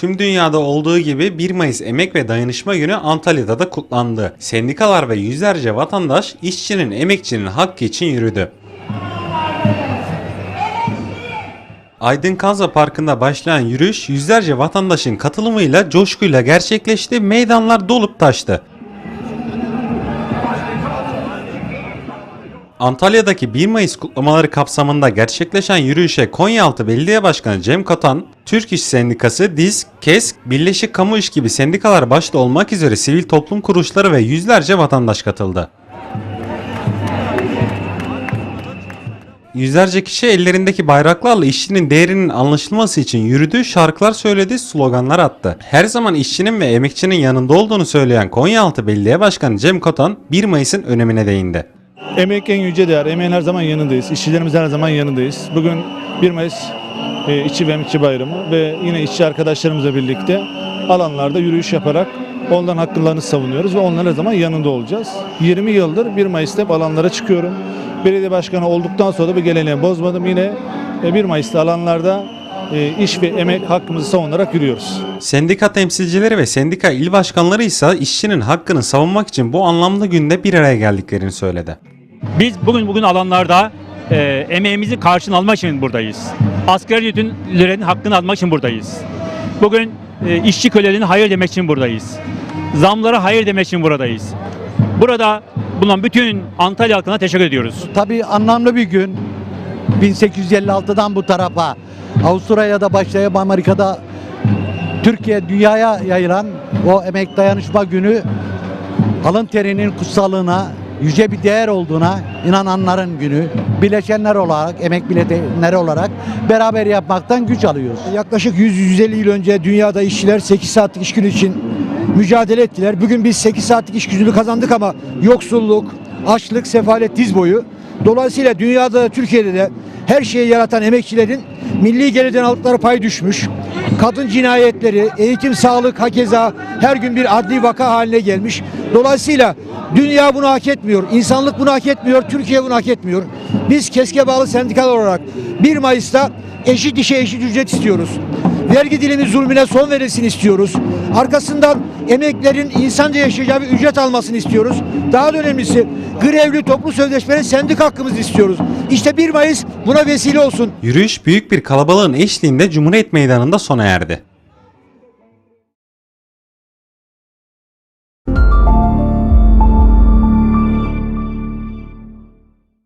Tüm dünyada olduğu gibi 1 Mayıs Emek ve Dayanışma Günü Antalya'da da kutlandı. Sendikalar ve yüzlerce vatandaş işçinin, emekçinin hakkı için yürüdü. Aydın Kanza Parkı'nda başlayan yürüyüş yüzlerce vatandaşın katılımıyla coşkuyla gerçekleşti, meydanlar dolup taştı. Antalya'daki 1 Mayıs kutlamaları kapsamında gerçekleşen yürüyüşe Konyaaltı Belediye Başkanı Cem Katan, Türk İş Sendikası, DİSK, KESK, Birleşik Kamu İş gibi sendikalar başta olmak üzere sivil toplum kuruluşları ve yüzlerce vatandaş katıldı. Yüzlerce kişi ellerindeki bayraklarla işçinin değerinin anlaşılması için yürüdü, şarkılar söyledi, sloganlar attı. Her zaman işçinin ve emekçinin yanında olduğunu söyleyen Konyaaltı Belediye Başkanı Cem Kotan 1 Mayıs'ın önemine değindi. Emek en yüce değer. Emeğin her zaman yanındayız. İşçilerimizin her zaman yanındayız. Bugün 1 Mayıs e, İşçi ve Emekçi Bayramı ve yine işçi arkadaşlarımızla birlikte alanlarda yürüyüş yaparak onların haklarını savunuyoruz ve onların her zaman yanında olacağız. 20 yıldır 1 Mayıs'ta alanlara çıkıyorum. Belediye başkanı olduktan sonra da bir geleneği bozmadım. Yine e, 1 Mayıs'ta alanlarda e, iş ve emek hakkımızı savunarak yürüyoruz. Sendika temsilcileri ve sendika il başkanları ise işçinin hakkını savunmak için bu anlamlı günde bir araya geldiklerini söyledi. Biz bugün bugün alanlarda e, emeğimizi karşılığını almak için buradayız. Asgari ücretlilerin hakkını almak için buradayız. Bugün e, işçi kölelerine hayır demek için buradayız. Zamlara hayır demek için buradayız. Burada bulunan bütün Antalya halkına teşekkür ediyoruz. Tabii anlamlı bir gün. 1856'dan bu tarafa Avusturya'da başlayıp Amerika'da Türkiye dünyaya yayılan o emek dayanışma günü alın terinin kutsallığına yüce bir değer olduğuna inananların günü. Bileşenler olarak, emek biletenleri olarak beraber yapmaktan güç alıyoruz. Yaklaşık 100-150 yıl önce dünyada işçiler 8 saatlik iş günü için mücadele ettiler. Bugün biz 8 saatlik iş gününü kazandık ama yoksulluk, açlık, sefalet diz boyu. Dolayısıyla dünyada da Türkiye'de de her şeyi yaratan emekçilerin milli gelirden aldıkları pay düşmüş. Kadın cinayetleri, eğitim, sağlık, hakeza her gün bir adli vaka haline gelmiş. Dolayısıyla dünya bunu hak etmiyor, insanlık bunu hak etmiyor, Türkiye bunu hak etmiyor. Biz keske bağlı sendikal olarak 1 Mayıs'ta eşit işe eşit ücret istiyoruz. Vergi dilimi zulmüne son verilsin istiyoruz. Arkasından emeklerin insanca yaşayacağı bir ücret almasını istiyoruz. Daha da önemlisi grevli toplu sözleşmenin sendik hakkımızı istiyoruz. İşte 1 Mayıs buna vesile olsun. Yürüyüş büyük bir kalabalığın eşliğinde Cumhuriyet Meydanı'nda sona erdi.